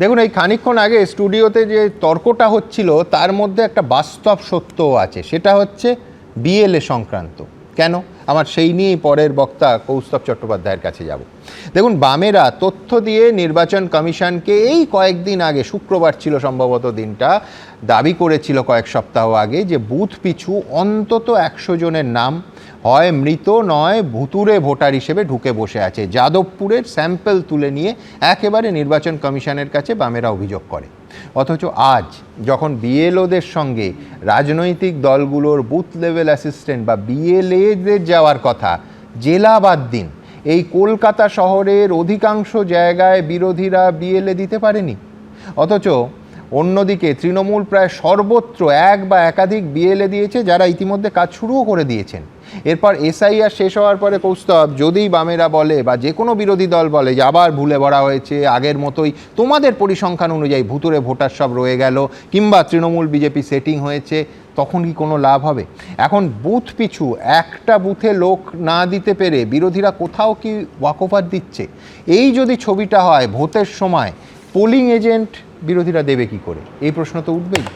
দেখুন, এই খানিকক্ষণ আগে স্টুডিওতে যে তর্কটা হচ্ছিল, তার মধ্যে একটা বাস্তব সত্যও আছে। সেটা হচ্ছে বিএলএ সংক্রান্ত। কেন? আমার সেই নিয়েই পরের বক্তা কৌস্তব চট্টোপাধ্যায়ের কাছে যাব। দেখুন, বামেরা তথ্য দিয়ে নির্বাচন কমিশনকে এই কয়েকদিন আগে, শুক্রবার ছিল সম্ভবত দিনটা, দাবি করেছিল কয়েক সপ্তাহ আগে যে বুথ পিছু অন্তত একশো জনের নাম হয় মৃত নয় ভুতুরে ভোটার হিসেবে ঢুকে বসে আছে। যাদবপুরের স্যাম্পল তুলে নিয়ে একেবারে নির্বাচন কমিশনের কাছে বামেরা অভিযোগ করে। অথচ আজ যখন বিএলওদের সঙ্গে রাজনৈতিক দলগুলোর বুথ লেভেল অ্যাসিস্ট্যান্ট বা বিএলএদের যাওয়ার কথা জেলা বাদ দিন, এই কলকাতা শহরের অধিকাংশ জায়গায় বিরোধীরা বিএলএ দিতে পারেনি। অথচ অন্যদিকে তৃণমূল প্রায় সর্বত্র এক বা একাধিক বিএলএ দিয়েছে যারা ইতিমধ্যে কাজ শুরুও করে দিয়েছেন। এরপর এসআইআর শেষ হওয়ার পরে কৌস্তব, যদি বামেরা বলে বা যে কোনো বিরোধী দল বলে যে আবার ভুলে ভরা হয়েছে, আগের মতোই তোমাদের পরিসংখ্যান অনুযায়ী ভুতুরে ভোটার সব রয়ে গেল কিংবা তৃণমূল বিজেপি সেটিং হয়েছে, তখন কি কোনো লাভ হবে? এখন বুথ পিছু একটা বুথে লোক না দিতে পেরে বিরোধীরা কোথাও কি ওয়াকওভার দিচ্ছে? এই যদি ছবিটা হয় ভোটের সময় পোলিং এজেন্ট বিরোধীরা দেবে কি করে? এই প্রশ্ন তো উঠবেই।